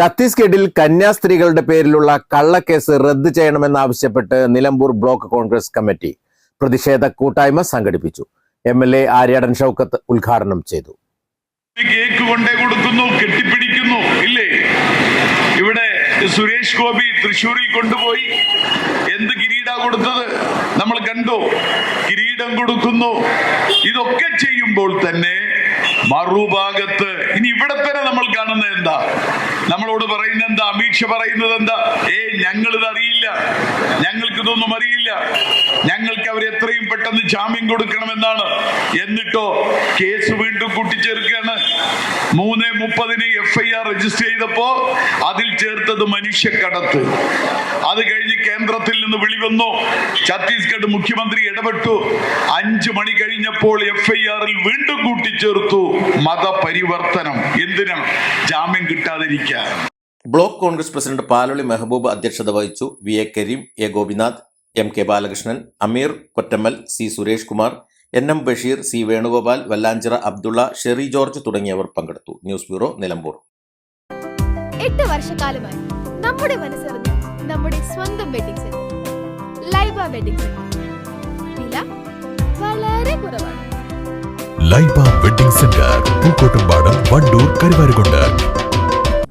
ഛത്തീസ്ഗഡിൽ കന്യാസ്ത്രീകളുടെ പേരിലുള്ള കള്ളക്കേസ് റദ്ദ് ചെയ്യണമെന്നാവശ്യപ്പെട്ട് നിലമ്പൂർ ബ്ലോക്ക് കോൺഗ്രസ് കമ്മിറ്റി പ്രതിഷേധ കൂട്ടായ്മ സംഘടിപ്പിച്ചു. M L A Aryadan Shoukath ഉദ്ഘാടനം ചെയ്തു. കേക്ക് കൊണ്ടേ കൊടുക്കുന്നു കെട്ടിപ്പിടിക്കുന്നു ഇല്ലേ? ഇവിടെ സുരേഷ് ഗോപി തൃശ്ശൂരിൽ കൊണ്ടുപോയി. എന്ത് കിരീട കൊടുത്തത്? നമ്മൾ കണ്ടു? കിരീടം കൊടുക്കുന്നു. ഇതൊക്കെ ചെയ്യുമ്പോൾ തന്നെ മറുഭാഗത്ത് ഇനി ഇവിടെ തന്നെ നമ്മൾ കാണുന്നത് എന്താ? നമ്മളോട് പറയുന്നത് എന്താ അമീക്ഷ പറയുന്നത് എന്താ ഏ ഞങ്ങൾ ഇത് അറിയില്ല. ഞങ്ങൾക്ക് ഇതൊന്നും അറിയില്ല. ഞങ്ങൾക്ക് അവർ എത്രയും പെട്ടെന്ന് ജാമ്യം കൊടുക്കണമെന്നാണ്. എന്നിട്ടോ കേസ് വീണ്ടും കൂട്ടിച്ചേർക്കുകയാണ്. മൂന്ന് മുപ്പതിന് എഫ് ഐ ആർ രജിസ്റ്റർ ചെയ്തപ്പോ അതിൽ ചേർത്തത് മനുഷ്യക്കടത്ത്. അത് കഴിഞ്ഞ് കേന്ദ്രത്തിൽ നിന്ന് വിളിവന്നു ഛത്തീസ്ഗഡ് മുഖ്യമന്ത്രി ഇടപെട്ടു. അഞ്ചു മണി കഴിഞ്ഞപ്പോൾ എഫ് ഐ ആറിൽ വീണ്ടും കൂട്ടിച്ചേർത്തു. മതപരിവർത്തനം. എന്തിനാ? ജാമ്യം കിട്ടാതിരിക്കാൻ. ബ്ലോക്ക് കോൺഗ്രസ് പ്രസിഡന്റ് പാലൊളി മെഹബൂബ് അധ്യക്ഷത വഹിച്ചു V A Kareem A Gopinath M K Balakrishnan Ameer Kottammal C Suresh Kumar N M Basheer C Venugopal Vallanchira Abdulla Sherry George തുടങ്ങിയവർ പങ്കെടുത്തു. News bureau Nilambur. എട്ട് വർഷക്കാലമായി നമ്മുടെ മനസ്സറിഞ്ഞ് നമ്മുടെ സ്വന്തം wedding centre Laiba wedding centre വില വളരെ കുറവാണ്. Laiba wedding centre Pookkottumpadam Wandoor Karuvarakundu.